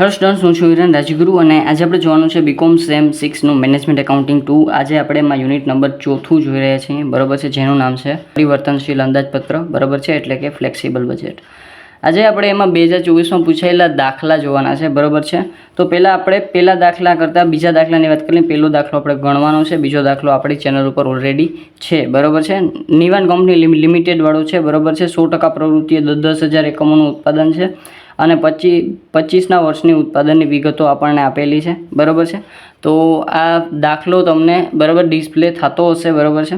Hello students હું છું હિરન રાજગુરુ અને આજે આપણે જોવાનું છે બીકોમ સેમ સિક્સનું મેનેજમેન્ટ એકાઉન્ટિંગ ટુ આજે આપણે એમાં યુનિટ નંબર ચોથું જોઈ રહ્યા છીએ. બરાબર છે, જેનું નામ છે પરિવર્તનશીલ અંદાજપત્ર. બરાબર છે, એટલે કે ફ્લેક્સિબલ બજેટ આજે આપણે એમાં બે હજાર ચોવીસમાં પૂછાયેલા દાખલા જોવાના છે. બરાબર છે? તો પહેલાં આપણે પહેલા દાખલા કરતાં બીજા દાખલાની વાત કરીએ. પહેલો દાખલો આપણે ગણવાનો છે. બીજો દાખલો આપણી ચેનલ ઉપર ઓલરેડી છે. બરાબર છે? નિવાન કંપની લિમ- લિમિટેડવાળો છે. બરાબર છે? સો ટકા પ્રવૃત્તિએ દસ હજાર એકમોનું ઉત્પાદન છે. અને પચીસ પચીસના વર્ષની ઉત્પાદનની વિગતો આપણને આપેલી છે. બરાબર છે? તો આ દાખલો તમને બરાબર ડિસ્પ્લે થતો હશે, બરાબર છે?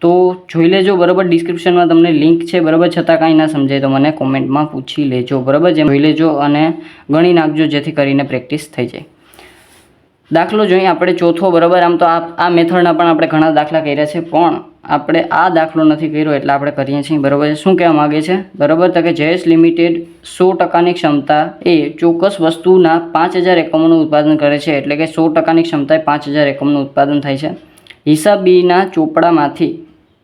તો જોઈ લેજો, બરાબર ડિસ્ક્રિપ્શનમાં તમને લિંક છે, બરાબર? છતાં કાંઈ ના સમજાય તો મને કોમેન્ટમાં પૂછી લેજો, બરાબર? જેમ જોઈ લેજો અને ગણી નાખજો, જેથી કરીને પ્રેક્ટિસ થઈ જાય. દાખલો જોઈએ, આપણે ચોથો બરાબર, આમ તો આ મેથડના પણ આપણે ઘણા દાખલા કર્યા છે, પણ આપણે આ દાખલો નથી કર્યો એટલે આપણે કરીએ છીએ, બરાબર શું કહેવા માગે છે? બરાબર, તો કે જયેશ લિમિટેડ સો ટકાની ક્ષમતા એ ચોક્કસ વસ્તુના પાંચ હજાર એકમોનું ઉત્પાદન કરે છે, એટલે કે સો ટકાની ક્ષમતાએ પાંચ હજાર એકમનું ઉત્પાદન થાય છે. હિસાબીના ચોપડામાંથી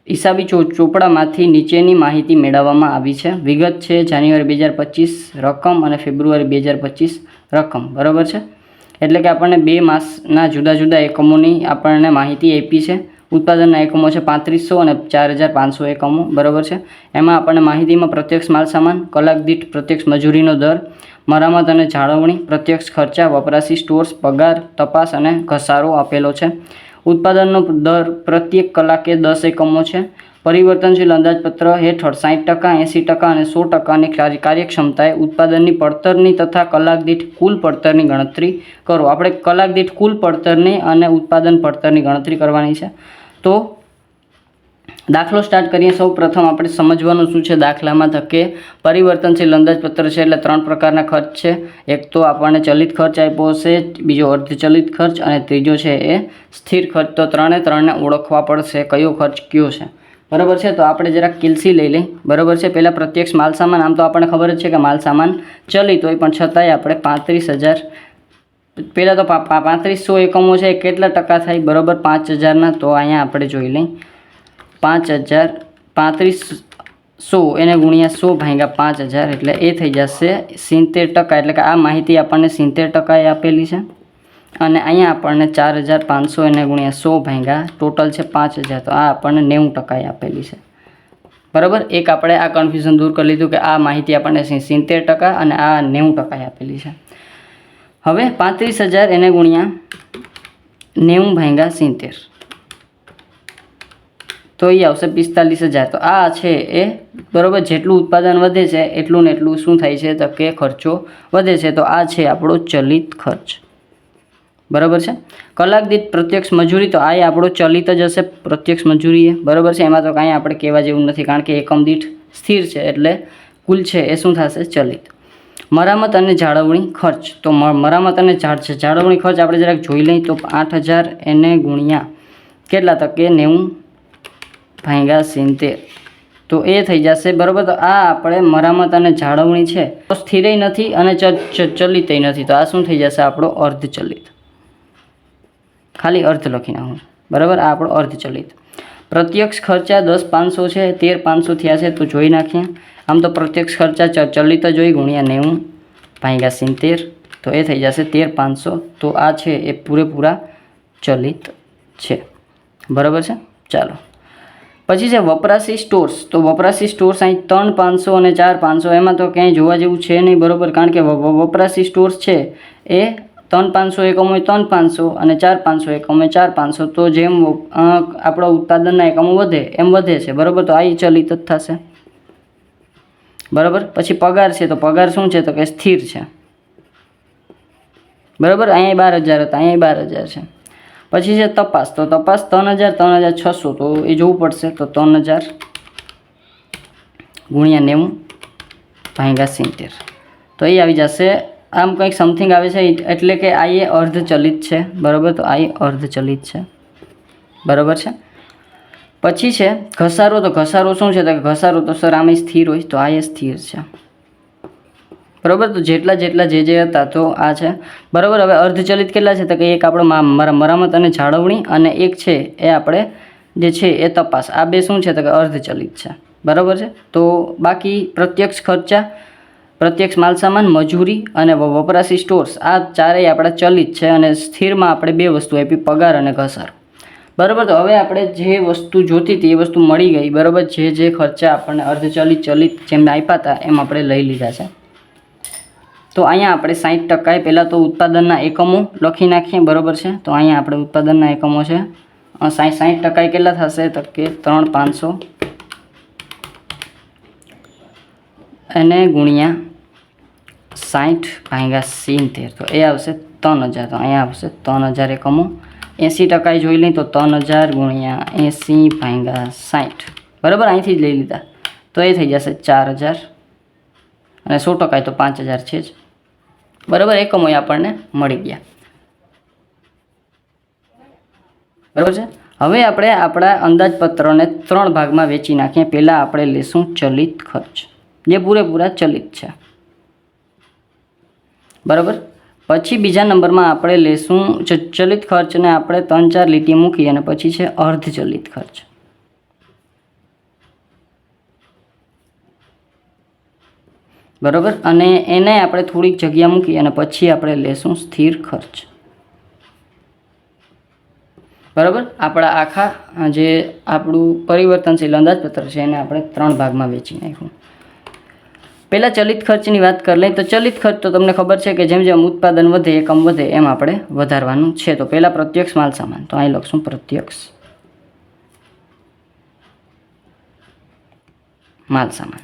હિસાબી ચો ચોપડામાંથી નીચેની માહિતી મેળવવામાં આવી છે. વિગત છે, જાન્યુઆરી બે હજાર પચીસ રકમ અને ફેબ્રુઆરી બે હજાર પચીસ રકમ, બરાબર છે? એટલે કે આપણને બે માસના જુદા જુદા એકમોની આપણને માહિતી આપી છે. ઉત્પાદનના એકમો છે પાંત્રીસો અને ચાર હજાર પાંચસો એકમો, બરાબર છે? એમાં આપણને માહિતીમાં પ્રત્યક્ષ માલ સામાન, કલાક દીઠ પ્રત્યક્ષ મજૂરીનો દર, મરામત અને જાળવણી, પ્રત્યક્ષ ખર્ચા, વપરાશી સ્ટોર્સ, પગાર, તપાસ અને ઘસારો આપેલો છે. ઉત્પાદનનો દર પ્રત્યેક કલાકે દસ એકમો છે. પરિવર્તનશીલ અંદાજપત્ર હેઠળ સાઠ ટકા એંસી ટકા અને સો ટકાની કાર્ય- કાર્યક્ષમતાએ ઉત્પાદનની પડતરની તથા કલાક દીઠ કુલ પડતરની ગણતરી કરો. આપણે કલાક દીઠ કુલ પડતરની અને ઉત્પાદન પડતરની ગણતરી કરવાની છે. તો દાખલો સ્ટાર્ટ કરીએ. સૌ પ્રથમ આપણે સમજવાનું શું છે દાખલામાં? ધકે પરિવર્તનશીલ અંદાજપત્ર છે એટલે ત્રણ પ્રકારના ખર્ચ છે. એક તો આપણને ચલિત ખર્ચ આપ્યો હશે, બીજો અર્ધચલિત ખર્ચ અને ત્રીજો છે એ સ્થિર ખર્ચ. તો ત્રણે ત્રણને ઓળખવા પડશે. કયો ખર્ચ કયો છે? બરાબર છે? તો આપણે જરાક કિલસી લઈ લઈ બરાબર છે? પહેલાં પ્રત્યક્ષ માલસામાન આમ તો આપણને ખબર જ છે કે માલસામાન ચલિત હોય પણ છતાંય આપણે પાંત્રીસ હજાર પહેલાં તો પાંત્રીસો એકમો છે કેટલા ટકા થાય? બરાબર, પાંચ હજારના, તો અહીંયા આપણે જોઈ લઈ પાંચ હજાર પાંત્રીસ સો એને ગુણ્યા સો ભાંગ્યા પાંચ હજાર, એટલે એ થઈ જશે સિત્તેર ટકા. એટલે કે આ માહિતી આપણને સિત્તેર ટકાએ આપેલી છે. અને અહીંયા આપણને ચાર હજાર પાંચસો એને ગુણ્યા સો ભાંગ્યા. ટોટલ છે પાંચ હજાર. તો આ આપણને નેવું ટકાએ આપેલી છે. બરાબર? એક આપણે આ કન્ફ્યુઝન દૂર કરી લીધું કે આ માહિતી આપણને સિત્તેર ટકા અને આ નેવું ટકાએ આપેલી છે. હવે પાંત્રીસ હજાર એને ગુણ્યા નેવું ભાંગ્યા સિત્તેર. તો એ આવશે પિસ્તાલીસ હજાર. તો આ છે એ બરાબર? જેટલું ઉત્પાદન વધે છે, એટલું ને એટલું શું થાય છે? તો કે ખર્ચો વધે છે. તો આ છે આપણો ચલિત ખર્ચ. બરાબર છે? કલાક દીઠ પ્રત્યક્ષ મજૂરી તો આ આપણું ચલિત જ હશે, પ્રત્યક્ષ મજૂરી બરાબર છે? એમાં તો કાંઈ આપણે કહેવા જેવું નથી, કારણ કે એકમ દીઠ સ્થિર છે, એટલે કુલ છે એ શું થશે? ચલિત. મરામત અને જાળવણી ખર્ચ. તો મરામત અને જાળવણી ખર્ચ આપણે જરાક જોઈ લઈએ તો આઠ હજાર એને ગુણ્યા કેટલા તકે? નેવું ભાંગા સિત્તેર. તો એ થઈ જશે, બરાબર? તો આ આપણે મરામત અને જાળવણી છે. તો સ્થિરય નથી અને ચલિતય નથી. તો આ શું થઈ જશે? આપણો અર્ધચલિત. ખાલી અર્ધ લખી નાખું બરાબર? આ આપણો અર્ધચલિત પ્રત્યક્ષ ખર્ચા દસ પાંચસો છે, તેર પાંચસો થયા છે, તો જોઈ નાખીએ. આમ તો પ્રત્યક્ષ ખર્ચા ચલિત જ હોય, ગુણ્યા નેવું ભાંગ્યા સિત્તેર, તો એ થઈ જશે તેર પાંચસો. તો આ છે, એ પૂરેપૂરા ચલિત છે. બરાબર છે? ચાલો. પછી છે, વપરાશી સ્ટોર્સ. તો વપરાશી સ્ટોર્સ અહીં ત્રણ પાંચસો અને ચાર પાંચસો, એમાં તો ક્યાંય જોવા જેવું છે નહીં, બરાબર? કારણ કે વપરાશી સ્ટોર્સ છે, એ ત્રણ પાંચસો એકમો હોય ત્રણ પાંચસો અને ચાર પાંચસો એકમો હોય ચાર પાંચસો. તો જેમ આપણો ઉત્પાદનના એકમો વધે, એમ વધે છે. બરાબર? તો આ ચલિત જ થશે. બરાબર? પછી પગાર છે, તો પગાર શું છે? તો કે સ્થિર છે. બરાબર? અહીંયા બાર હજાર હતા અહીંયા બાર હજાર છે. પછી છે તપાસ. તો તપાસ ત્રણ હજાર ત્રણ હજાર છસો. તો એ જોવું પડશે. તો ત્રણ હજાર ગુણ્યા નેવું ભાંગા સિત્તેર. તો એ આવી જશે આમ કંઈક સમથિંગ આવે છે એટલે કે આ એ અર્ધચલિત છે. બરાબર? તો આ એ અર્ધચલિત છે. બરાબર છે? પછી છે, ઘસારો તો ઘસારો શું છે? તો કે ઘસારો તો સર આમાં સ્થિર હોય, તો આ એ સ્થિર છે. બરાબર? તો જેટલા જેટલા જે જે હતા, તો આ છે. બરાબર? હવે અર્ધચલિત કેટલા છે? તો કે એક આપણો મારા મરામત અને જાળવણી અને એક છે, એ આપણે જે છે, એ તપાસ. આ બે શું છે? તો કે અર્ધચલિત છે. બરાબર છે? તો બાકી પ્રત્યક્ષ ખર્ચા પ્રત્યક્ષ માલસામાન, મજૂરી અને વપરાશી સ્ટોર્સ આ ચારેય આપણા ચલિત છે અને સ્થિરમાં આપણે બે વસ્તુ આપી, પગાર અને ઘસારો. બરાબર, તો હવે આપણે જે વસ્તુ જોતી હતી એ વસ્તુ મળી ગઈ. બરાબર, જે જે ખર્ચા આપણને અર્ધચલિત, ચલિત જેમ આપ્યા હતા એમ આપણે લઈ લીધા છે. તો અહીંયા આપણે સાઠ ટકાએ પહેલાં તો ઉત્પાદનના એકમો લખી નાખીએ, બરાબર છે? તો અહીંયા આપણે ઉત્પાદનના એકમો છે. સાઠ સાઠ ટકાએ કેટલા થશે? તો કે ત્રણ પાંચસો. અને ગુણ્યા સાઠ ભાગ્યા સિત્તેર તો એ આવશે ત્રણ હજાર તો અહીંયા આવશે ત્રણ હજાર એકમો એંસી ટકાએ જોઈ લઈએ તો ત્રણ હજાર ગુણ્યા એંસી ભાગ્યા સાઠ બરાબર અહીંથી જ લઈ લીધા તો એ થઈ જશે ચાર હજાર અને સો ટકાએ તો પાંચ હજાર છે જ બરાબર એકમો આપણને મળી ગયા બરાબર છે હવે આપણે આપણા અંદાજપત્રને ત્રણ ભાગમાં વેચી નાખીએ પહેલાં આપણે લેશું ચલિત ખર્ચ જે પૂરેપૂરા ચલિત છે બરાબર? પછી બીજા નંબરમાં આપણે લેશું ચલિત ખર્ચને આપણે ત્રણ ચાર લીટી મૂકી અને પછી છે અર્ધચલિત ખર્ચ. બરાબર? અને એને આપણે થોડીક જગ્યા મૂકી અને પછી આપણે લેશું સ્થિર ખર્ચ. બરાબર? આપણા આખા જે આપણું પરિવર્તનશીલ અંદાજપત્ર છે એને આપણે ત્રણ ભાગમાં વેચી નાખ્યું. પહેલાં ચલિત ખર્ચની વાત કરી લઈએ તો ચલિત ખર્ચ તો તમને ખબર છે કે જેમ જેમ ઉત્પાદન વધે એકમ વધે, એમ આપણે વધારવાનું છે. તો પહેલાં પ્રત્યક્ષ માલ સામાન. તો અહીં લખશું પ્રત્યક્ષ માલ સામાન.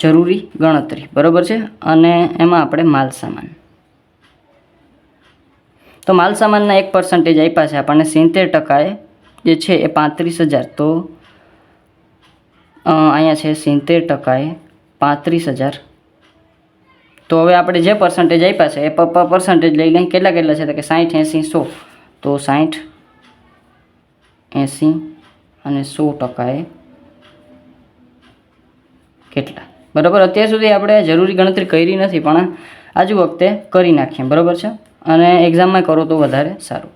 જરૂરી ગણતરી. બરાબર છે? અને એમાં આપણે માલ સામાન. તો માલ સામાનના એક પર્સન્ટેજ આપ્યા છે. આપણને સિત્તેર ટકાએ જે છે એ પાંત્રીસ હજાર. તો અહીંયા છે સિત્તેર ટકાએ પાંત્રીસ હજાર તો હવે આપણે જે પર્સન્ટેજ આપ્યા છે, એ પર્સન્ટેજ લઈ લઈએ કેટલા કેટલા છે? તો કે સાઠ એંસી, સો. તો સાઠ એંસી અને સો ટકાએ કેટલા? બરાબર? અત્યાર સુધી આપણે જરૂરી ગણતરી કરી નથી, પણ આજુ વખતે કરી નાખીએ. બરાબર છે? અને એક્ઝામમાં કરો તો વધારે સારું.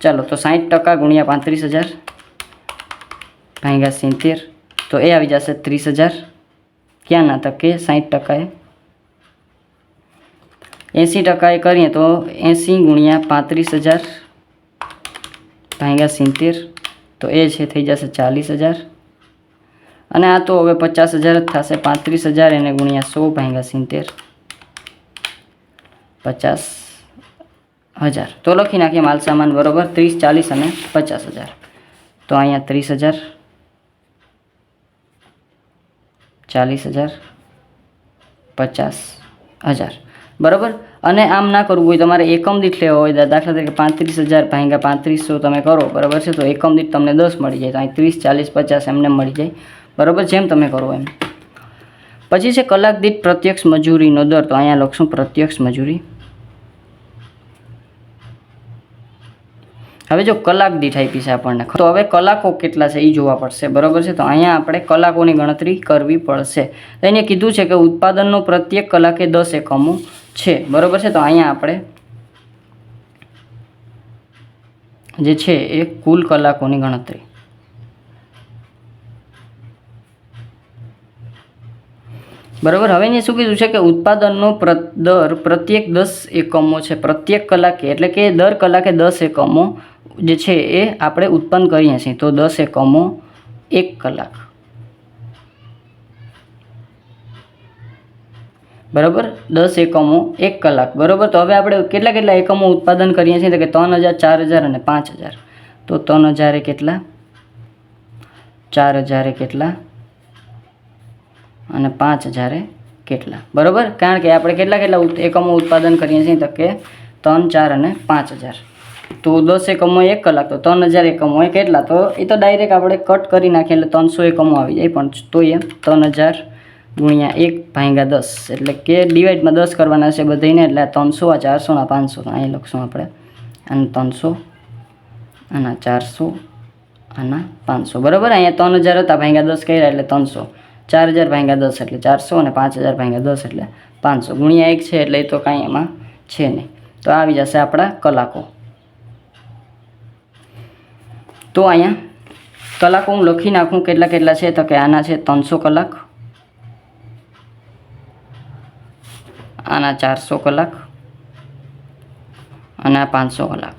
ચાલો, તો સાઠ ટકા ગુણ્યા પાંત્રીસ હજાર ભાંગ્યા સિત્તેર. તો એ આવી જશે ત્રીસ હજાર. ક્યાં ના તકે સાઠ ટકાએ એંસી ટકાએ કરીએ તો એંસી ગુણ્યા પાંત્રીસ હજાર ભાંગ્યા સિત્તેર, તો એ છે થઈ જશે ચાલીસ હજાર. અને આ તો હવે પચાસ હજાર જ થશે, પાંત્રીસ હજાર એને ગુણ્યા સો ભાંગ્યા સિત્તેર. પચાસ હજાર. તો લખી નાખીએ માલ સામાન બરોબર, ત્રીસ, ચાલીસ અને પચાસ હજાર. તો અહીંયા ત્રીસ હજાર, ચાલીસ હજાર, પચાસ હજાર. બરાબર? અને આમ ના કરવું હોય, તમારે એકમ દીઠ લેવો હોય દાખલા તરીકે પાંત્રીસ હજાર ભાંગ્યા પાંત્રીસો તમે કરો, બરાબર છે? તો એકમ દીઠ તમને દસ મળી જાય, તો અહીં ત્રીસ, ચાલીસ, પચાસ એમને મળી જાય, બરાબર? જેમ તમે કરો એમ. પછી છે કલાક દીઠ પ્રત્યક્ષ મજૂરીનો દર, તો અહીંયા લખશું પ્રત્યક્ષ મજૂરી. હવે જો કલાક દીઠ આપી છે આપણને, તો હવે કલાકો કેટલા છે એ જોવા પડશે, બરાબર છે? તો અહીંયા આપણે કલાકોની ગણતરી કરવી પડશે. તો એને કીધું છે કે ઉત્પાદનનો પ્રત્યેક કલાકે દસ એકમો છે. બરાબર છે? તો અહીંયા આપણે જે છે એ કુલ કલાકોની ગણતરી. બરાબર? હવે અહીંયા શું કીધું છે કે ઉત્પાદનનો પ્ર, દર પ્રત્યેક દસ એકમો છે. પ્રત્યેક કલાકે, એટલે કે દર કલાકે દસ એકમો જે છે એ આપણે ઉત્પન્ન કરીએ છીએ. તો દસ એકમો એક કલાક. બરાબર? દસ એકમો, એક કલાક. બરાબર? તો હવે આપણે કેટલા કેટલા એકમો ઉત્પાદન કરીએ છીએ? તો કે ત્રણ હજાર, ચાર હજાર અને પાંચ હજાર. તો ત્રણ હજારે કેટલા? ચાર હજારે કેટલા? અને પાંચ હજારે કેટલા? બરાબર? કારણ કે આપણે કેટલા કેટલા એકમો ઉત્પાદન કરીએ છીએ? તો કે ત્રણ, ચાર અને પાંચ હજાર. તો દસ એકમો, એક કલાક. તો ત્રણ હજાર એકમો એ કેટલા? તો એ તો ડાયરેક્ટ આપણે કટ કરી નાખીએ એટલે ત્રણસો એકમો આવી જાય. પણ તો એ ત્રણ હજાર ગુણ્યા એક ભાંગ્યા દસ. એટલે કે ડિવાઈડમાં દસ કરવાના છે બધાને, એટલે ત્રણસો, આ ચારસો ના પાંચસો. અહીં લખશું આપણે. અને ત્રણસો, આના ચારસો, આના પાંચસો. બરાબર? અહીંયા ત્રણ હજાર હતા ભાંગ્યા દસ કર્યા, એટલે ત્રણસો. ચાર હજાર ભાંગ્યા દસ, એટલે ચારસો અને પાંચ હજાર ભાંગ્યા દસ, એટલે પાંચસો. ગુણ્યા એક છે, એટલે એ તો કાંઈ એમાં છે નહીં. તો આવી જશે આપણા કલાકો. તો અહીંયા કલાકો હું લખી નાખું, કેટલા કેટલા છે? તો કે આના છે ત્રણસો કલાક. આના ચારસો કલાક અને આ પાંચસો કલાક.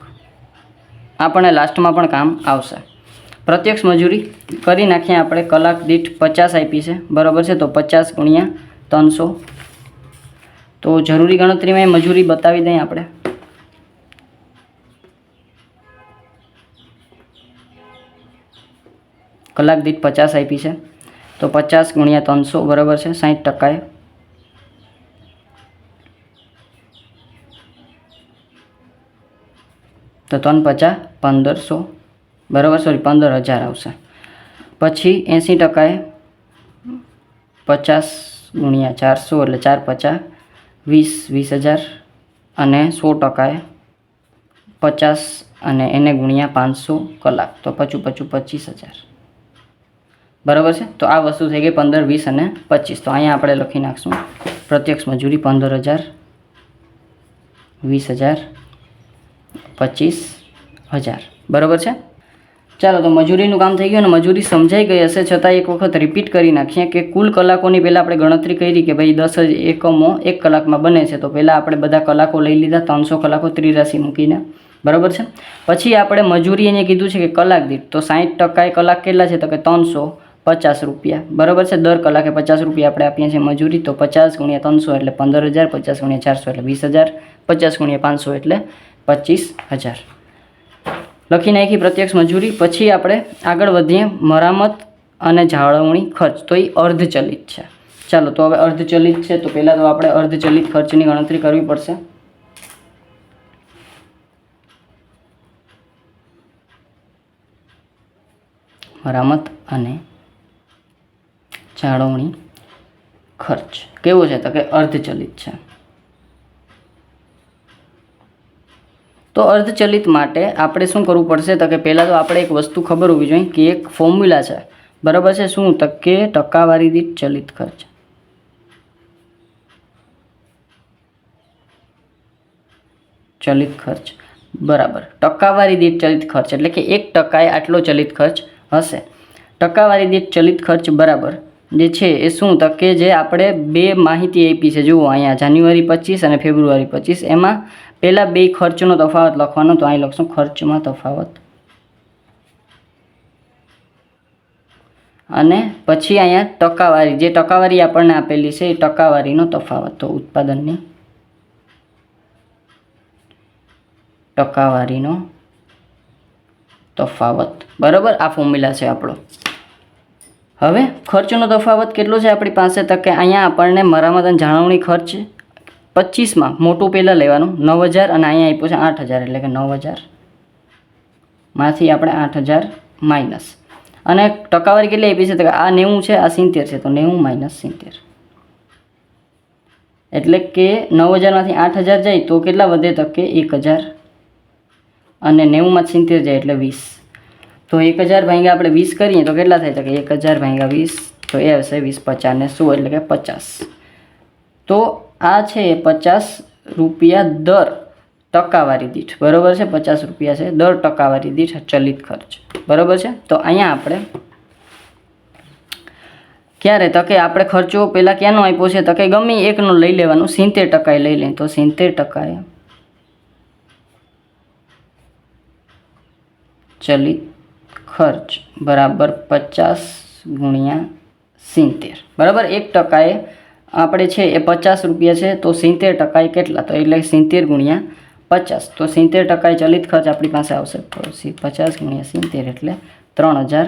આપણને લાસ્ટમાં પણ કામ આવશે. પ્રત્યક્ષ મજૂરી કરી નાખીએ આપણે, કલાક દીઠ પચાસ આપી છે. બરાબર છે? તો પચાસ ગુણ્યા ત્રણસો. તો જરૂરી ગણતરીમાં એ મજૂરી બતાવી દઈએ આપણે. કલાક દીઠ પચાસ આપી છે. તો પચાસ ગુણ્યા ત્રણસો, બરાબર છે? સાઠ ટકાએ તો ત્રણ પચાસ, પંદરસો, બરાબર સોરી પંદર હજાર આવશે. પછી એંસી ટકાએ પચાસ ગુણ્યા ચારસો એટલે ચાર પચાસ, વીસ વીસ હજાર અને સો ટકાએ પચાસ અને એને ગુણ્યા પાંચસો કલાક. તો પચું પચું, પચીસ હજાર. બરાબર છે? તો આ વસ્તુ થઈ ગઈ પંદર, વીસ અને પચીસ. તો અહીંયા આપણે લખી નાખશું. પ્રત્યક્ષ મજૂરી પંદર હજાર, વીસ હજાર પચીસ હજાર. બરાબર છે? ચાલો, તો મજૂરીનું કામ થઈ ગયું અને મજૂરી સમજાઈ ગઈ હશે છતાં એક વખત રિપીટ કરી નાખીએ કે કુલ કલાકોની પહેલાં આપણે ગણતરી કરી કે ભાઈ દસ જ એકમો એક કલાકમાં બને છે, તો પહેલાં આપણે બધા કલાકો લઈ લીધા, ત્રણસો કલાકો ત્રિરાશી મૂકીને. બરાબર છે? પછી આપણે મજૂરી એને કીધું છે કે કલાક દીઠ, તો સાઠ ટકા કલાક કેટલા છે? તો કે ત્રણસો પચાસ રૂપિયા. બરાબર છે? દર કલાકે પચાસ રૂપિયા આપણે આપીએ છીએ મજૂરી, તો પચાસ ગુણ્યા ત્રણસો એટલે પંદર હજાર, પચાસ ગુણ્યા ચારસો એટલે વીસ હજાર, પચાસ ગુણ્યા પાંચસો એટલે પચીસ હજાર. લખી નાખી પ્રત્યક્ષ મજૂરી. પછી આપણે આગળ વધીએ મરામત અને જાળવણી ખર્ચ. તો એ અર્ધચલિત છે. ચાલો, તો હવે અર્ધચલિત છે, તો પહેલાં તો આપણે અર્ધચલિત ખર્ચની ગણતરી કરવી પડશે. મરામત અને જાળવણી ખર્ચ. કેવો છે? તો કે અર્ધચલિત છે. તો અર્ધચલિત માટે આપણે શું કરવું પડશે તો કે પહેલાં તો આપણે એક વસ્તુ ખબર હોવી જોઈએ કે એક ફોર્મ્યુલા છે. બરાબર છે શું? તો કે ટકાવારી દીઠ ચલિત ખર્ચ. ચલિત ખર્ચ. બરાબર. ટકાવારી દીઠ ચલિત ખર્ચ એટલે કે એક ટકાએ આટલો ચલિત ખર્ચ હશે. ટકાવારી દીઠ ચલિત ખર્ચ બરાબર જે છે એ શું? તો કે જે આપણે બે માહિતી આપી છે. જુઓ, અહીંયા જાન્યુઆરી પચીસ અને ફેબ્રુઆરી પચીસ. એમાં પહેલાં બે ખર્ચનો તફાવત લખવાનો તો અહીં લખશું ખર્ચમાં તફાવત. અને પછી અહીંયા ટકાવારી, જે ટકાવારી આપણને આપેલી છે એ ટકાવારીનો તફાવત, તો ઉત્પાદનની ટકાવારીનો તફાવત. બરાબર? આ ફોર્મ્યુલા છે આપણો. હવે ખર્ચનો તફાવત કેટલો છે આપણી પાસે? તો કે અહીંયા આપણને મરામત અને જાળવણી ખર્ચ પચીસમાં મોટું પહેલાં લેવાનું. નવ હજાર અને અહીંયા આપ્યું છે આઠ હજાર એટલે કે નવ હજારમાંથી આપણે આઠ હજાર માઇનસ. અને ટકાવારી કેટલી આપી છે? તો આ નેવું છે, આ સિત્તેર છે. તો નેવું માઇનસ સિત્તેર. એટલે કે નવ હજારમાંથી આઠ હજાર જાય તો કેટલા વધે? તો કે એક હજાર અને નેવુંમાં સિત્તેર જાય એટલે વીસ. તો એક હજાર ભાગ્યા આપણે વીસ કરીએ તો કેટલા થાય? તો કે એક હજાર ભાગ્યા વીસ. તો એ આવશે વીસ પચાસ ને સો એટલે કે પચાસ. તો આ છે પચાસ રૂપિયા દર ટકાવારી દીઠ. બરાબર છે? પચાસ રૂપિયા છે દર ટકાવારી દીઠ ચલિત ખર્ચ. બરાબર છે? તો અહીંયા આપણે ક્યારે તો કે આપણે ખર્ચો પહેલાં ક્યાંનો આપ્યો છે? તો કે ગમે એકનો લઈ લેવાનું, સિત્તેર ટકાએ લઈ લઈએ તો સિત્તેર ટકાએ ચલિત ખર્ચ બરાબર પચાસ ગુણ્યા સિત્તેર. બરાબર? એક ટકાએ આપણે છે એ પચાસ રૂપિયા છે, તો સિત્તેર ટકાએ કેટલા? તો એટલે સિત્તેર ગુણ્યા પચાસ. તો સિત્તેર ટકાએ ચલિત ખર્ચ આપણી પાસે આવશે. પચાસ ગુણ્યા સિત્તેર એટલે ત્રણ હજાર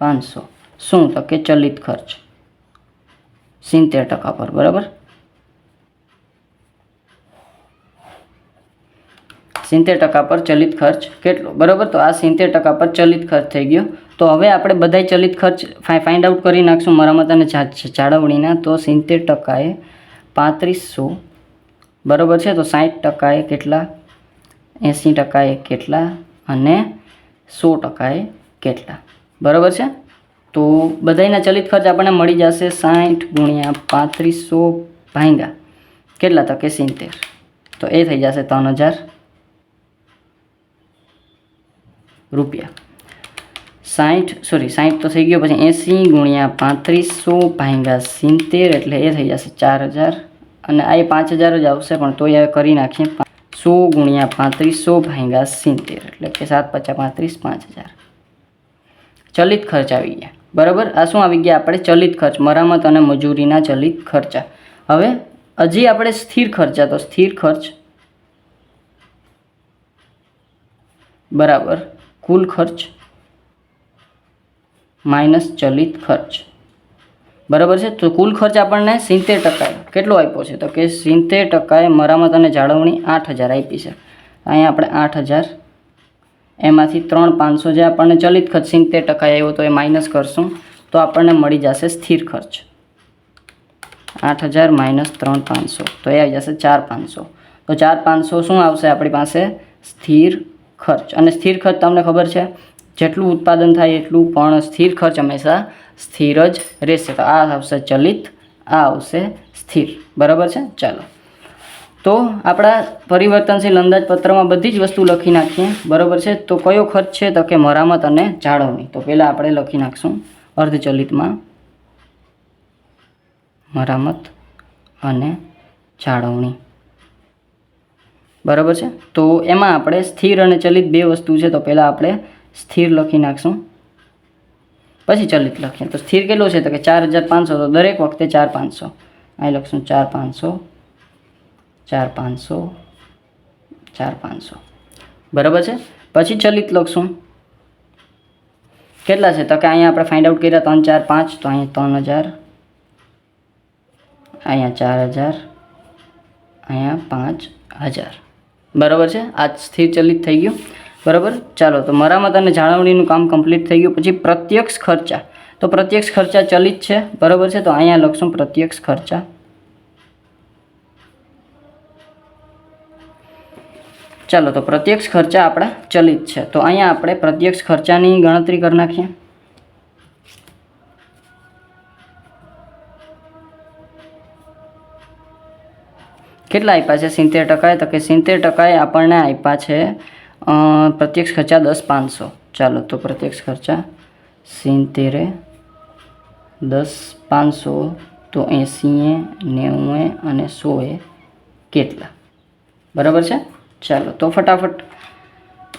પાંચસો. શું તો કે ચલિત ખર્ચ? સિત્તેર ટકા પર, બરાબર? સિત્તેર ટકા પર ચલિત ખર્ચ કેટલો? બરાબર? તો આ સિત્તેર ટકા પર ચલિત ખર્ચ થઈ ગયો. તો હવે આપણે બધાય ચલિત ખર્ચ ફાઇન્ડ આઉટ કરી નાખશું. મરામત અને જાળવણીના તો સિત્તેર ટકાએ પાંત્રીસો. બરાબર છે? તો સાઠ ટકાએ કેટલા? એંસી ટકાએ કેટલા? અને સો ટકાએ કેટલા? બરાબર છે? તો બધાયના ચલિત ખર્ચ આપણને મળી જશે સાઠ ગુણ્યા પાંત્રીસો ભાંગા કેટલા ટકે સિત્તેર. તો એ થઈ જશે ત્રણ હજાર રૂપિયા. સાઠ સોરી સાઠ તો થઈ ગયો, પછી એંસી ગુણ્યા પાંત્રીસો ભાંગા સિત્તેર એટલે એ થઈ જશે ચાર હજાર. અને આ એ પાંચ હજાર જ આવશે, પણ તોય એ કરી નાખીએ. સો ગુણ્યા પાંત્રીસો ભાગ્યા સિત્તેર એટલે કે સાત પચાસ પાંત્રીસ પાંચ હજાર. ચલિત ખર્ચ આવી ગયા. બરાબર? આ શું આવી ગયા આપણે? ચલિત ખર્ચ, મરામત અને મજૂરીના ચલિત ખર્ચા. હવે હજી આપણે સ્થિર ખર્ચા તો સ્થિર ખર્ચ. બરાબર? કુલ ખર્ચ. માઇનસ ચલિત ખર્ચ. બરાબર છે? તો કુલ ખર્ચ આપણને સિત્તેર ટકા કેટલો આપ્યો છે? તો કે સિત્તેર ટકાએ મરામત અને જાળવણી આઠ હજાર આપી છે. અહીંયા આપણે આઠ હજાર, એમાંથી ત્રણ પાંચસો જે આપણને ચલિત ખર્ચ સિત્તેર ટકા આવ્યો તો એ માઇનસ કરશું, તો આપણને મળી જશે સ્થિર ખર્ચ. આઠ હજાર માઇનસ ત્રણ પાંચસો, તો એ આવી જશે ચાર પાંચસો. તો ચાર પાંચસો શું આવશે આપણી પાસે? સ્થિર ખર્ચ. અને સ્થિર ખર્ચ તમને ખબર છે? જેટલું ઉત્પાદન થાય એટલું પણ સ્થિર ખર્ચ હંમેશા સ્થિર જ રહેશે. તો આ આવશે ચલિત, આ આવશે સ્થિર. બરાબર છે? ચાલો. તો આપણા પરિવર્તનશીલ અંદાજપત્રમાં બધી જ વસ્તુ લખી નાખીએ. બરાબર છે? તો કયો ખર્ચ છે? તો કે મરામત અને જાળવણી. તો પહેલાં આપણે લખી નાખશું અર્ધચલિતમાં મરામત અને જાળવણી. બરાબર છે? તો એમાં આપણે સ્થિર અને ચલિત બે વસ્તુ છે. તો પહેલાં આપણે સ્થિર લખી નાખશું પછી ચલિત લખીએ તો સ્થિર કેટલું છે તો કે ચાર હજાર પાંચસો તો દરેક વખતે ચાર પાંચસો અહીં લખશું ચાર પાંચસો ચાર પાંચસો ચાર પાંચસો બરાબર છે પછી ચલિત લખશું કેટલા છે તો કે અહીંયા આપણે ફાઇન્ડ આઉટ કર્યા ત્રણ ચાર પાંચ તો અહીંયા ત્રણ હજાર અહીંયા ચાર હજાર અહીંયા પાંચ હજાર બરાબર છે આ સ્થિર ચલિત થઈ ગયું બરાબર? ચાલો, તો મરામત અને જાળવણીનું કામ કમ્પ્લીટ થઈ ગયું. પછી પ્રત્યક્ષ ખર્ચા. તો પ્રત્યક્ષ ખર્ચા ચલિત છે. બરાબર છે? તો અહીંયા લખશું પ્રત્યક્ષ ખર્ચા. ચાલો, તો પ્રત્યક્ષ ખર્ચા આપણા ચલિત છે. તો અહીંયા આપણે પ્રત્યક્ષ ખર્ચાની ગણતરી કરી નાખીએ. કેટલા આપ્યા છે? સિત્તેર ટકાએ? તો કે સિત્તેર ટકાએ આપણને આપ્યા છે પ્રત્યક્ષ ખર્ચા દસ પાંચસો. ચાલો તો પ્રત્યક્ષ ખર્ચા સિત્તેરે દસ પાંચસો તો એંસીએ, નેવુંએ અને સોએ કેટલા? બરાબર છે? ચાલો તો ફટાફટ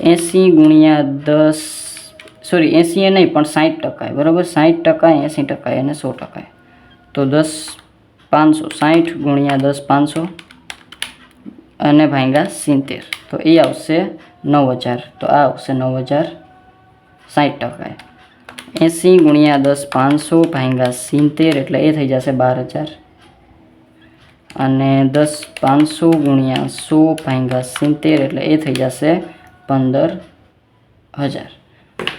એંસી ગુણ્યા દસ, સોરી, એંસીએ નહીં, પણ સાઠ ટકાએ, બરાબર? સાઠ ટકા એંસી ટકાએ અને સો ટકાએ. તો દસ પાંચસો સાઠ ગુણ્યા દસ પાંચસો અને ભાંગા સિત્તેર. તો એ આવશે નવ હજાર. તો આ આવશે નવ હજાર સાઠ ટકા. એંસી ગુણ્યા દસ પાંચસો ભાંગા સિત્તેર એટલે એ થઈ જશે બાર હજાર. અને દસ પાંચસો ગુણ્યા સો ભાંગા સિત્તેર એટલે એ થઈ જશે પંદર હજાર.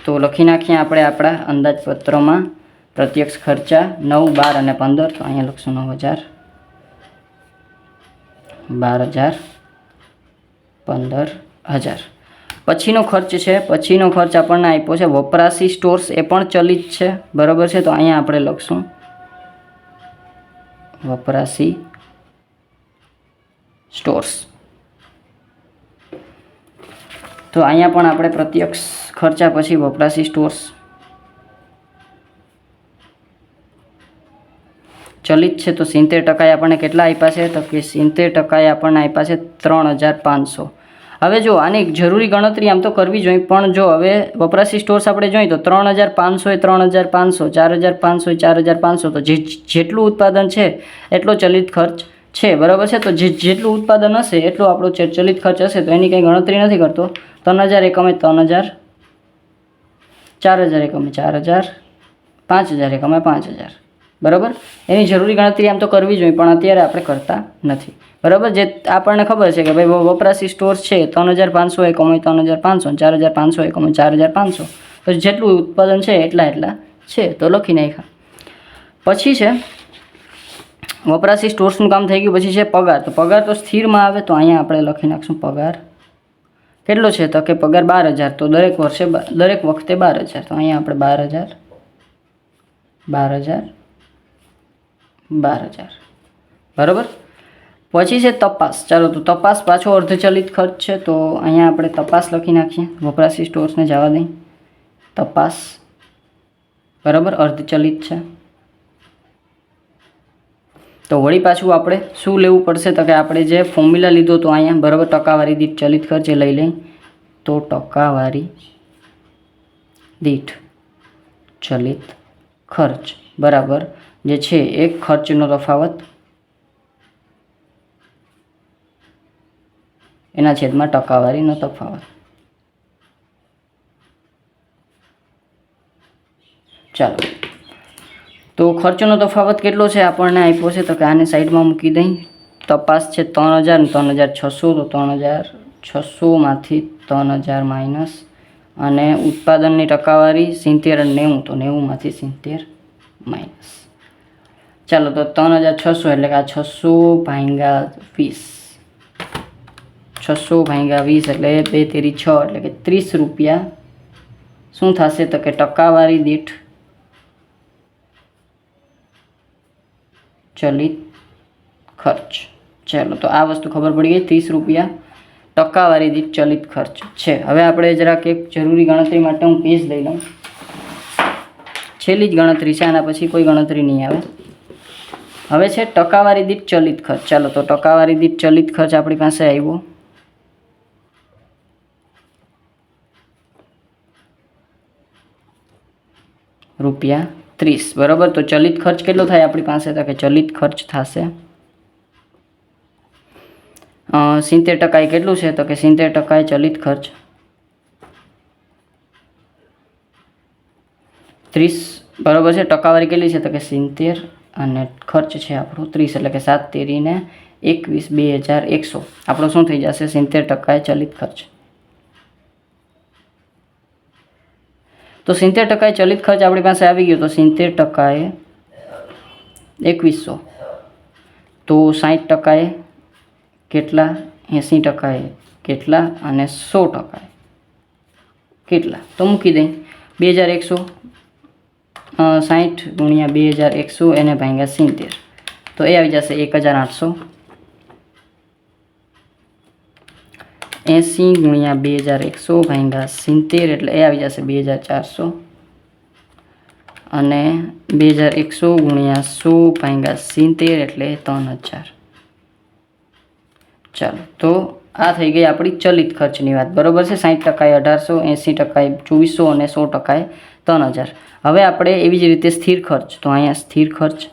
તો લખી નાખીએ આપણે આપણા અંદાજપત્રમાં. પ્રત્યક્ષ ખર્ચા નવ, બાર અને પંદર. તો અહીંયા લખશું નવ હજાર. બાર હજાર પંદર હજાર. પછીનો ખર્ચ છે. પછીનો ખર્ચ આપણને આપ્યો છે. વપરાશી સ્ટોર્સ એ પણ ચલિત છે. બરાબર છે? તો અહીંયા આપણે લખશું. વપરાશી સ્ટોર્સ. તો અહીંયા પણ આપણે પ્રત્યક્ષ ખર્ચા પછી વપરાશી સ્ટોર્સ ચલિત છે. તો સિત્તેર ટકાએ આપણને કેટલા આપ્યા છે? તો કે સિત્તેર ટકાએ આપણને આપ્યા છે ત્રણ હજાર પાંચસો. હવે જો આની જરૂરી ગણતરી આમ તો કરવી જોઈએ, પણ જો હવે વપરાશી સ્ટોર્સ આપણે જોઈએ તો ત્રણ હજાર પાંચસો એ ત્રણ હજાર પાંચસો, ચાર હજાર પાંચસો ચાર હજાર પાંચસો, તો જે જેટલું ઉત્પાદન છે એટલો ચલિત ખર્ચ છે, બરાબર છે? તો જે જેટલું ઉત્પાદન હશે એટલું આપણો ચલિત ખર્ચ હશે, તો એની કંઈ ગણતરી નથી કરતો. ત્રણ હજાર એકમે ત્રણ હજાર, ચાર હજાર એકમે ચાર હજાર, પાંચ હજાર એકમે પાંચ હજાર, બરાબર? એની જરૂરી ગણતરી આમ તો કરવી જોઈએ, પણ અત્યારે આપણે કરતા નથી. બરાબર? જે આપણને ખબર છે કે ભાઈ વપરાશી સ્ટોર્સ છે, ત્રણ હજાર પાંચસો એકમો ત્રણ હજાર પાંચસો, ચાર હજાર પાંચસો એકમો ચાર હજાર પાંચસો. તો જેટલું ઉત્પાદન છે, એટલા એટલા છે. તો લખી નાખ્યા. પછી છે, વપરાશી સ્ટોર્સનું કામ થઈ ગયું. પછી છે, પગાર. તો પગાર તો સ્થિરમાં આવે, તો અહીંયા આપણે લખી નાખશું પગાર. કેટલો છે? તો કે પગાર બાર હજાર. તો દરેક વર્ષે દરેક વખતે બાર હજાર. તો અહીંયા આપણે બાર હજાર બાર હજાર બાર હજાર. બરાબર? પછી છે તપાસ. ચાલો તો તપાસ પાછો અર્ધચલિત ખર્ચ છે, તો અહીંયા આપણે તપાસ લખી નાખીએ. વપરાશી સ્ટોર્સને જવા દઈ. તપાસ. બરાબર? અર્ધચલિત છે. તો વળી પાછું આપણે શું લેવું પડશે? તો કે આપણે જે ફોર્મ્યુલા લીધો તો અહીંયા, બરાબર, ટકાવારી દીઠ ચલિત ખર્ચ એ લઈ લઈ. તો ટકાવારી દીઠ ચલિત ખર્ચ. બરાબર? જે છે, એક ખર્ચનો તફાવત એના છેદમાં ટકાવારીનો તફાવત. ચાલો. તો ખર્ચનો તફાવત કેટલો છે? આપણને આપ્યો છે તો કે આને સાઈડમાં મૂકી દઈ. તપાસ છે ત્રણ હજાર ત્રણ હજાર છસો, તો ત્રણ હજાર છસોમાંથી ત્રણ હજાર માઇનસ. અને ઉત્પાદનની ટકાવારી સિત્તેર અને નેવું, તો નેવુંમાંથી સિત્તેર માઇનસ. ચાલો, તો ત્રણ હજાર છસો એટલે કે આ છસો ભાંગા વીસ. છસો ભાંગ્યા વીસ એટલે બે તેરી છ એટલે કે ત્રીસ રૂપિયા. શું થશે તો કે ટકાવારી દીઠ. ચલિત ખર્ચ. ચાલો, તો આ વસ્તુ ખબર પડી ગઈ, ત્રીસ રૂપિયા. ટકાવારી દીઠ ચલિત ખર્ચ. છે, હવે આપણે જરાક એક જરૂરી ગણતરી માટે હું પેજ લઈ લઉં. છેલ્લી જ ગણતરી છે, આના પછી કોઈ ગણતરી નહીં આવે. હવે છે ટકાવારી દીઠ ચલિત ખર્ચ. ચાલો, તો ટકાવારી દીઠ ચલિત ખર્ચ આપણી પાસે આવ્યો. રૂપિયા ત્રીસ. બરાબર? તો ચલિત ખર્ચ કેટલો થાય આપણી પાસે? તો કે ચલિત ખર્ચ થશે સિત્તેર ટકા કેટલું છે? તો કે સિત્તેર ટકા ચલિત ખર્ચ ત્રીસ. બરાબર છે? ટકાવારી કેટલી છે? તો કે સિત્તેર. અને ખર્ચ છે આપણો ત્રીસ, એટલે કે સાત તેરીને એકવીસ બે હજાર એકસો. આપણો શું થઈ જશે? સિત્તેર ટકા ચલિત ખર્ચ. તો સિત્તેર ટકાએ ચલિત ખર્ચ આપણી પાસે આવી ગયો તો સિત્તેર ટકાએ એકવીસો. તો સાઠ ટકાએ કેટલા? એંસી ટકાએ કેટલા? અને સો ટકાએ કેટલા? તો મૂકી દઈ. બે હજાર એકસો સાઠ ગુણ્યા બે હજાર એકસો એને ભાંગ્યા સિત્તેર. તો એ આવી જશે એક હજાર આઠસો. એંસી ગુણ્યા બે હજાર એકસો ભાંગ્યા સિત્તેર એટલે એ આવી જશે બે હજાર ચારસો. અને બે હજાર એકસો ગુણ્યા સો ભાંગ્યા સિત્તેર એટલે ત્રણ હજાર. ચાલો, તો આ થઈ ગઈ આપણી ચલિત ખર્ચની વાત. બરોબર છે? સાઠ ટકાએ અઢારસો એંસી ટકાએ ચોવીસો અને સો ટકાએ ત્રણ હજાર. હવે આપણે એવી જ રીતે સ્થિર ખર્ચ. તો અહીંયા સ્થિર ખર્ચ.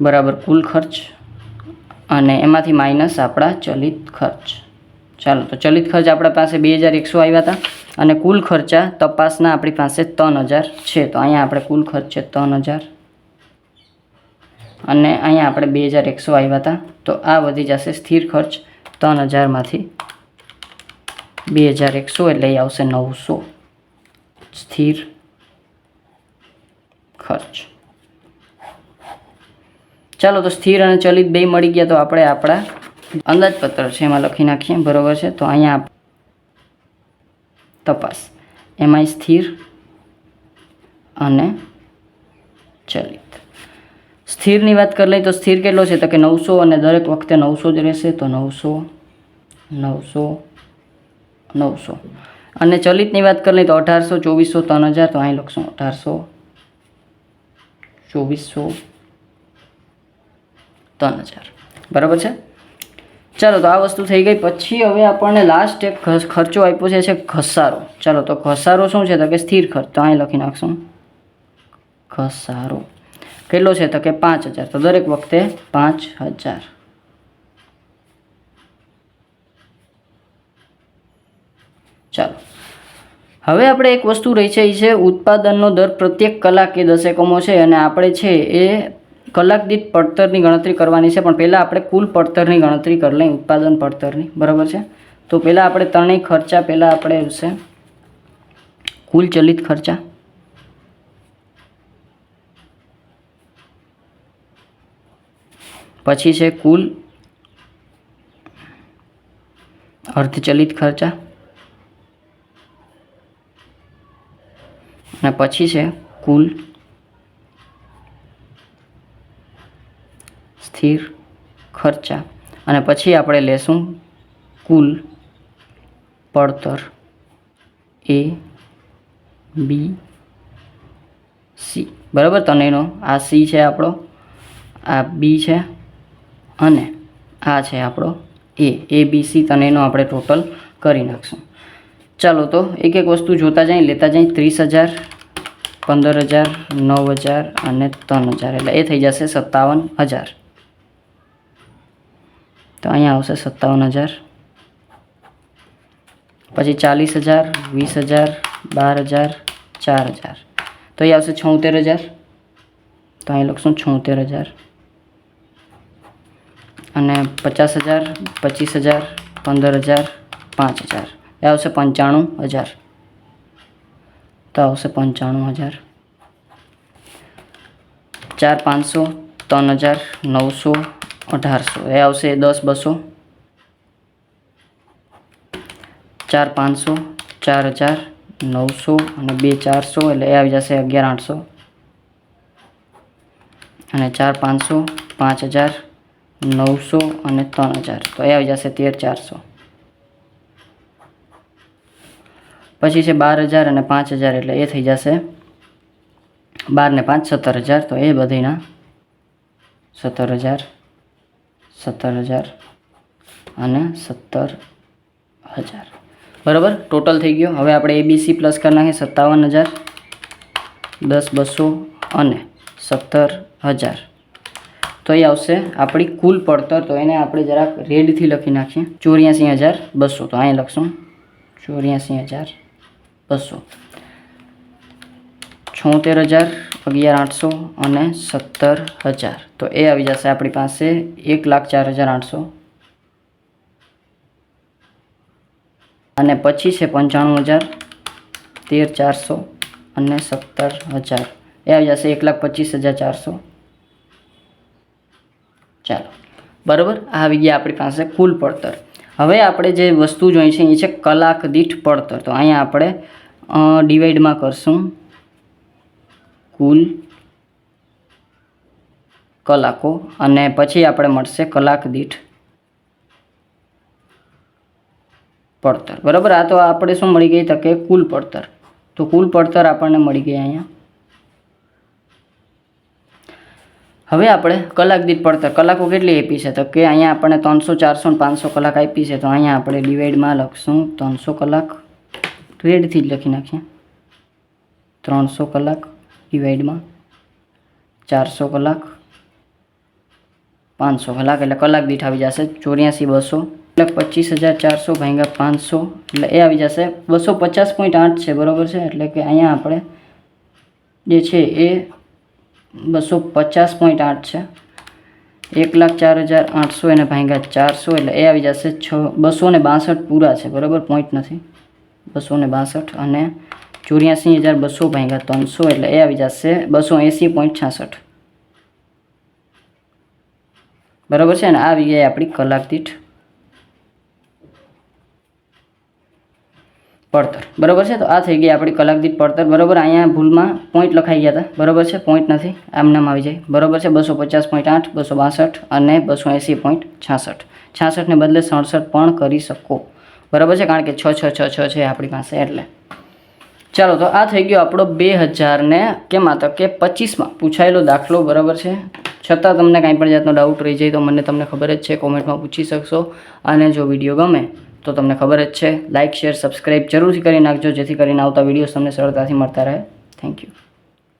બરાબર, કુલ ખર્ચ. અને એમાંથી માઇનસ આપણા ચલિત ખર્ચ. ચાલો, તો ચલિત ખર્ચ આપણા પાસે બે હજાર એકસો આવ્યા હતા અને કુલ ખર્ચા તપાસના આપણી પાસે ત્રણ હજાર છે. તો અહીંયા આપણે કુલ ખર્ચ છે ત્રણ હજાર. અને અહીંયા આપણે બે હજાર એકસો આવ્યા હતા. તો આ વધી જશે સ્થિર ખર્ચ ત્રણ હજારમાંથી બે હજાર એકસો એટલે એ આવશે નવસો. સ્થિર ખર્ચ. ચાલો તો સ્થિર અને ચલિત બે મળી ગયા તો આપણે આપણા અંદાજપત્ર છે, એમાં લખી નાખીએ, બરોબર છે? તો અહીંયા તપાસ. એમાંય સ્થિર અને ચલિત. સ્થિરની વાત કરી લઈએ તો સ્થિર કેટલો છે? તો કે નવસો અને દરેક વખતે નવસો જ રહેશે, તો નવસો નવસો નવસો. અને ચલિતની વાત કરી લઈએ તો અઢારસો, ચોવીસો, ત્રણ હજાર, તો અહીં લખશું અઢારસો, ચોવીસો ત્રણ હજાર. બરાબર છે? ચાલો, તો આ વસ્તુ થઈ ગઈ. પછી હવે આપણને લાસ્ટ એક ખર્ચ- આપ્યો છે ઘસારો. ચાલો, તો ઘસારો શું છે? તો કે સ્થિર ખર્ચ. તો અહીં લખી નાખશું. ઘસારો. કેટલો છે? તો કે પાંચ હજાર. તો દરેક વખતે પાંચ હજાર. ચાલો. હવે આપણે એક વસ્તુ રહી છે એ છે ઉત્પાદનનો દર પ્રત્યેક કલાકે દસ એકમો છે અને આપણે છે એ કલાક દીઠ પડતરની ગણતરી કરવાની છે, પણ પહેલાં આપણે કુલ પડતરની ગણતરી કરી લઈએ, ઉત્પાદન પડતરની, બરાબર છે? તો પહેલાં આપણે ત્રણેય ખર્ચા પહેલાં આપણે આવશે કુલ ચલિત ખર્ચા. પછી છે કુલ અર્ધચલિત ખર્ચા. અને પછી છે કુલ સ્થિર ખર્ચા. અને પછી આપણે લેશું કુલ પડતર એ, બી, સી. બરાબર? તનેનો આ સી છે આપણો, આ બી છે, અને આ છે આપણો એ. એ, બી, સી તનેનો આપણે ટોટલ કરી નાખશું. ચાલો તો એક એક વસ્તુ જોતા જઈએ લેતા જઈએ ત્રીસ હજાર, પંદર હજાર, નવ હજાર અને ત્રણ હજાર. એટલે એ થઈ જશે સત્તાવન હજાર. તો અહીંયા આવશે સત્તાવન હજાર. પછી ચાલીસ હજાર, વીસ હજાર, બાર હજાર, ચાર હજાર. તો એ આવશે છોતેર હજાર. તો અહીં લખશું છોતેર હજાર. અને પચાસ હજાર, પચીસ હજાર, પંદર હજાર, પાંચ હજાર. એ આવશે પંચાણું હજાર. તો આવશે પંચાણું હજાર. ચાર પાંચસો, ત્રણ હજાર, નવસો અઢારસો. એ આવશે દસ બસો. ચાર પાંચસો, ચાર હજાર, નવસો અને બે ચારસો, એટલે એ આવી જશે અગિયાર આઠસો. અને ચાર પાંચસો, પાંચ હજાર, નવસો અને ત્રણ હજાર. તો એ આવી જશે તેર ચારસો. પછી છે બાર હજાર અને પાંચ હજાર, એટલે એ થઈ જશે બાર ને પાંચ, સત્તર હજાર. તો એ બધીના સત્તર હજાર. સત્તર હજાર અને સત્તર હજાર. બરાબર? ટોટલ થઈ ગયો. હવે આપણે એબીસી પ્લસ કરી નાખીએ. સત્તાવન હજાર, દસ બસો અને સત્તર હજાર. તો એ આવશે આપણી કુલ પડતર. તો એને આપણે જરાક રેડથી લખી નાખીએ. ચોર્યાસી હજાર બસો. તો અહીં લખશું. ચોર્યાસી હજાર બસો. છોતેર હજાર અગિયાર, આઠસો અને સત્તર હજાર. તો એ આવી જશે આપણી પાસે એક લાખ ચાર હજાર આઠસો. અને પછી છે પંચાણું હજાર, તેર ચારસો અને સત્તર હજાર. એ આવી જશે એક લાખ પચીસ હજાર ચારસો. ચાલો. બરાબર? આ આવી ગયા આપણી પાસે કુલ પડતર. હવે આપણે જે વસ્તુ જોઈ છે એ છે કલાક દીઠ પડતર. તો અહીંયા આપણે ડિવાઈડમાં કરશું. કુલ કલાકો અને પછી આપણે મળશે કલાક દીઠ પડતર. બરાબર? આ તો આપણે શું મળી ગઈ? તો કે કુલ પડતર. તો કુલ પડતર આપણને મળી ગઈ અહીંયા. હવે આપણે કલાક દીઠ પડતર. કલાકો કેટલી આપી છે? તો કે અહીંયા આપણે ત્રણસો, ચારસો ને પાંચસો કલાક આપી છે. તો અહીંયા આપણે ડિવાઈડમાં લખશું. ત્રણસો કલાક. રેડથી જ લખી નાખીએ. ત્રણસો કલાક. ડિવાઈડમાં ચારસો કલાક, પાંચસો કલાક એટલે કલાક દીઠ આવી જશે ચોર્યાસી બસો. એટલે પચીસ હજાર ચારસો ભાગ્યા પાંચસો, એટલે એ આવી જશે. બસો પચાસ પોઈન્ટ આઠ છે, બરાબર છે? એટલે કે અહીંયા આપણે જે છે એ બસો પચાસ પોઈન્ટ આઠ છે. એક લાખ ચાર હજાર આઠસો એને ભાગ્યા ચારસો, એટલે એ આવી જશે છ, બસો ને બાસઠ પૂરા છે, બરાબર? પોઈન્ટ નથી. બસો બાસઠ અને ચોર્યાસી હજાર બસો ભાગ્યા ત્રણસો એટલે એ આવી જશે બસો એંસી પોઈન્ટ છાસઠ. બરાબર છે ને? આ આવી ગઈ આપણી કલાક દીઠ. પડતર. બરાબર છે? તો આ થઈ ગઈ આપણી કલાક દીઠ પડતર. બરાબર? અહીંયા ભૂલમાં પોઈન્ટ લખાઈ ગયા હતા. બરાબર છે? પોઈન્ટ નથી. આમનામ આવી જાય. બરાબર છે? બસો પચાસ પોઈન્ટ આઠ, બસો બાસઠ અને બસો એંસી પોઈન્ટ છાસઠ. છાસઠને બદલે સડસઠ પણ કરી શકો. બરાબર છે? કારણ કે છ છ છ છ છે આપણી પાસે એટલે. ચાલો, તો આ થઈ ગયો આપણો બે હજારને કેમાં તો કે પચીસમાં પૂછાયેલો દાખલો, બરાબર છે? છતાં તમને કાંઈ પણ જાતનો ડાઉટ રહી જાય તો મને તમને ખબર જ છે, કોમેન્ટમાં પૂછી શકશો. અને જો વીડિયો ગમે તો તમને ખબર જ છે લાઇક શેર સબસ્ક્રાઈબ જરૂરથી કરી નાખજો, જેથી કરીને આવતા વિડીયોઝ તમને સરળતાથી મળતા રહે. Thank you